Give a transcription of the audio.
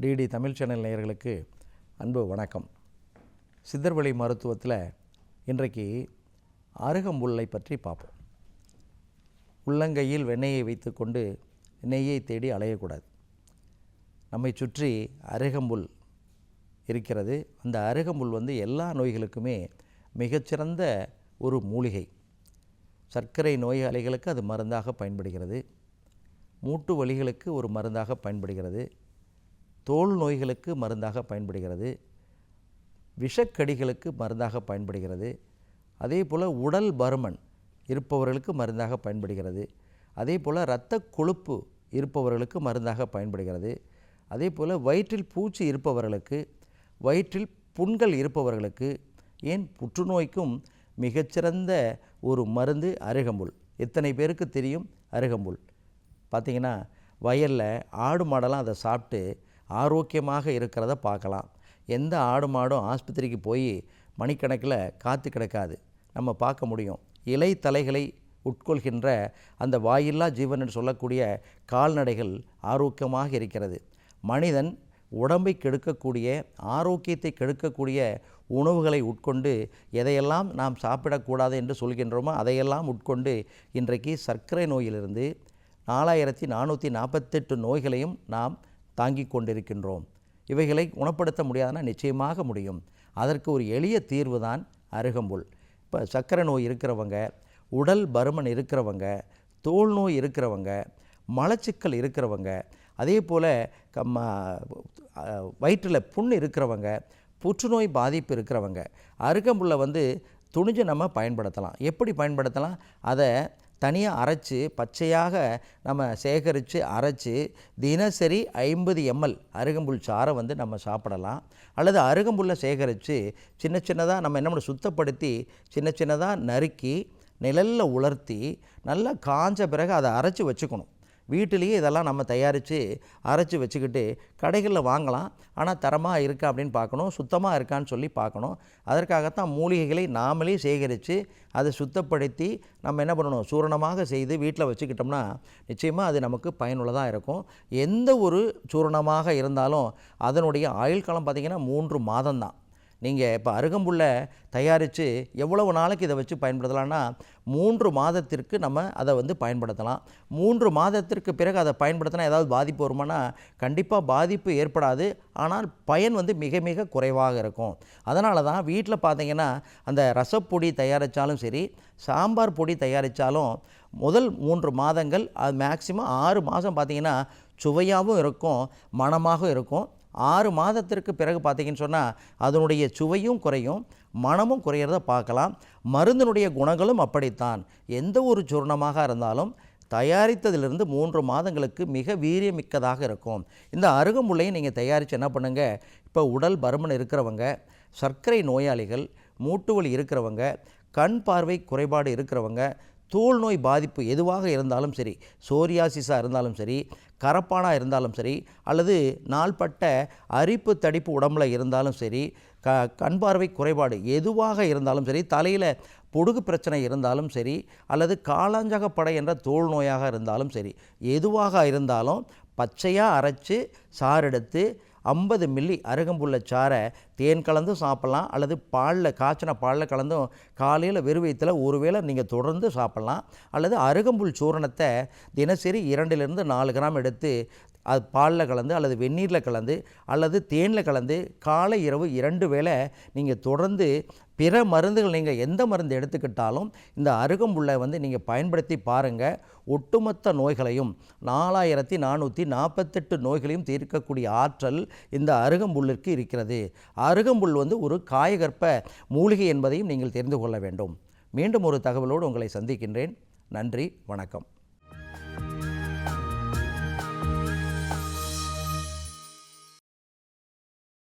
DD Tamil channel நேயர்களுக்கு அன்பு வணக்கம். சித்தர்வழி மருத்துவத்தில் இன்றைக்கு அருகம்புல்லை பற்றி பார்ப்போம். உள்ளங்கையில் வெண்ணெயை வைத்துக்கொண்டு நெய்யை தேடி அலையக்கூடாது. நம்மை சுற்றி அருகம்புல் இருக்கிறது. அந்த அருகம்புல் வந்து எல்லா நோய்களுக்குமே மிகச்சிறந்த ஒரு மூலிகை. சர்க்கரை நோயாளிகளுக்கு அது மருந்தாக பயன்படுகிறது. மூட்டு வலிகளுக்கு ஒரு மருந்தாக பயன்படுகிறது. தோல் நோய்களுக்கு மருந்தாக பயன்படுகிறது. விஷக்கடிகளுக்கு மருந்தாக பயன்படுகிறது. அதே போல் உடல் பருமன் இருப்பவர்களுக்கு மருந்தாக பயன்படுகிறது. அதே போல் இரத்த கொழுப்பு இருப்பவர்களுக்கு மருந்தாக பயன்படுகிறது. அதே போல் வயிற்றில் பூச்சி இருப்பவர்களுக்கு வயிற்றில் புண்கள் இருப்பவர்களுக்கு ஏன் புற்றுநோய்க்கும் மிகச்சிறந்த ஒரு மருந்து அருகம்புல். எத்தனை பேருக்கு தெரியும்? அருகம்புல். பார்த்திங்கன்னா வயலில் ஆடு மாடெல்லாம் அதை சாப்பிட்டு ஆரோக்கியமாக இருக்கிறத பார்க்கலாம். எந்த ஆடு மாடும் ஆஸ்பத்திரிக்கு போய் மணிக்கணக்கில் காத்து கிடக்காது. நம்ம பார்க்க முடியும். இலை தலைகளை உட்கொள்கின்ற அந்த வாயில்லா ஜீவன் என்று சொல்லக்கூடிய கால்நடைகள் ஆரோக்கியமாக இருக்கிறது. மனிதன் உடம்பை கெடுக்கக்கூடிய ஆரோக்கியத்தை கெடுக்கக்கூடிய உணவுகளை உட்கொண்டு எதையெல்லாம் நாம் சாப்பிடக்கூடாது என்று சொல்கின்றோமோ அதையெல்லாம் உட்கொண்டு இன்றைக்கு சர்க்கரை நோயிலிருந்து நாலாயிரத்தி நானூற்றி நாற்பத்தெட்டு நோய்களையும் நாம் தாங்கி கொண்டிருக்கின்றோம். இவைகளை குணப்படுத்த முடியாதுன்னா நிச்சயமாக முடியும். அதற்கு ஒரு எளிய தீர்வு தான் அருகம்புல். இப்போ சர்க்கரை நோய் இருக்கிறவங்க உடல் பருமன் இருக்கிறவங்க தோல் நோய் இருக்கிறவங்க மலச்சிக்கல் இருக்கிறவங்க அதே போல் கம்ம வயிற்றில் புண் இருக்கிறவங்க புற்றுநோய் பாதிப்பு இருக்கிறவங்க அருகம்புல்லை வந்து துணிஞ்சு நம்ம பயன்படுத்தலாம். எப்படி பயன்படுத்தலாம்? அதை தனியாக அரைச்சி பச்சையாக நம்ம சேகரித்து அரைச்சி தினசரி ஐம்பது எம்எல் அருகம்புல் சாறை வந்து நம்ம சாப்பிடலாம். அல்லது அருகம்புல்லை சேகரித்து சின்ன சின்னதாக நம்ம என்ன பண்ண சுத்தப்படுத்தி சின்ன சின்னதாக நறுக்கி நிழலில் உலர்த்தி நல்லா காஞ்ச பிறகு அதை அரைச்சி வச்சுக்கணும். வீட்டிலேயே இதெல்லாம் நம்ம தயாரித்து அரைச்சி வச்சுக்கிட்டு கடைகளில் வாங்கலாம். ஆனால் தரமாக இருக்கா அப்படின்னு பார்க்கணும். சுத்தமாக இருக்கான்னு சொல்லி பார்க்கணும். அதற்காகத்தான் மூலிகைகளை நாமளே சேகரித்து அதை சுத்தப்படுத்தி நம்ம என்ன பண்ணணும்? சூரணமாக செய்து வீட்டில் வச்சுக்கிட்டோம்னா நிச்சயமாக அது நமக்கு பயனுள்ளதாக இருக்கும். எந்த ஒரு சூரணமாக இருந்தாலும் அதனுடைய ஆயுள் காலம் பார்த்திங்கன்னா மூன்று மாதம்தான். நீங்கள் இப்போ அருகம்புல்லை தயாரித்து எவ்வளவு நாளைக்கு இதை வச்சு பயன்படுத்தலாம்னா மூன்று மாதத்திற்கு நம்ம அதை வந்து பயன்படுத்தலாம். மூன்று மாதத்திற்கு பிறகு அதை பயன்படுத்தினா ஏதாவது பாதிப்பு வருமானா கண்டிப்பாக பாதிப்பு ஏற்படாது. ஆனால் பயன் வந்து மிக மிக குறைவாக இருக்கும். அதனால தான் வீட்டில் பார்த்தீங்கன்னா அந்த ரசப்பொடி தயாரித்தாலும் சரி சாம்பார் பொடி தயாரித்தாலும் முதல் மூன்று மாதங்கள் அது மேக்சிமம் ஆறு மாதம் பார்த்திங்கன்னா சுவையாகவும் இருக்கும் மணமாகவும் இருக்கும். ஆறு மாதத்திற்கு பிறகு பார்த்தீங்கன்னு சொன்னால் அதனுடைய சுவையும் குறையும் மனமும் குறையிறத பார்க்கலாம். மருந்தினுடைய குணங்களும் அப்படித்தான். எந்த ஒரு சூர்ணமாக இருந்தாலும் தயாரித்ததிலிருந்து மூன்று மாதங்களுக்கு மிக வீரியமிக்கதாக இருக்கும். இந்த அருகம்புல்லையும் நீங்கள் தயாரித்து என்ன பண்ணுங்கள் இப்போ உடல் பருமன் இருக்கிறவங்க சர்க்கரை நோயாளிகள் மூட்டுவலி இருக்கிறவங்க கண் பார்வை குறைபாடு இருக்கிறவங்க தோல் நோய் பாதிப்பு எதுவாக இருந்தாலும் சரி சோரியாசிஸாக இருந்தாலும் சரி கரப்பானாக இருந்தாலும் சரி அல்லது நாள்பட்ட அரிப்பு தடிப்பு உடம்புல இருந்தாலும் சரி க கண் பார்வை குறைபாடு எதுவாக இருந்தாலும் சரி தலையில் பொடுகு பிரச்சனை இருந்தாலும் சரி அல்லது காளாஞ்சகப்படை என்ற தோல் நோயாக இருந்தாலும் சரி எதுவாக இருந்தாலும் பச்சையாக அரைச்சி சாரெடுத்து ஐம்பது மில்லி அருகம்புல்ல சாறை தேன் கலந்தும் சாப்பிட்லாம் அல்லது பாலில் காய்ச்சின பாலில் கலந்தும் காலையில் வெறுவயத்தில் ஒருவேளை நீங்கள் தொடர்ந்து சாப்பிட்லாம் அல்லது அருகம்புல் சூரணத்தை தினசரி இரண்டிலிருந்து நாலு கிராம் எடுத்து அது பாலில் கலந்து அல்லது வெந்நீரில் கலந்து அல்லது தேனில் கலந்து காலை இரவு இரண்டு வேளை நீங்கள் தொடர்ந்து பிற மருந்துகள் நீங்கள் எந்த மருந்து எடுத்துக்கிட்டாலும் இந்த அருகம்புல்லை வந்து நீங்கள் பயன்படுத்தி பாருங்கள். ஒட்டுமொத்த நோய்களையும் நாலாயிரத்தி நானூற்றி நாற்பத்தெட்டு நோய்களையும் தீர்க்கக்கூடிய ஆற்றல் இந்த அருகம்புல்லிற்கு இருக்கிறது. அருகம்புல் வந்து ஒரு காயகற்ப மூலிகை என்பதையும் நீங்கள் தெரிந்து கொள்ள வேண்டும். மீண்டும் ஒரு தகவலோடு உங்களை சந்திக்கின்றேன். நன்றி வணக்கம்.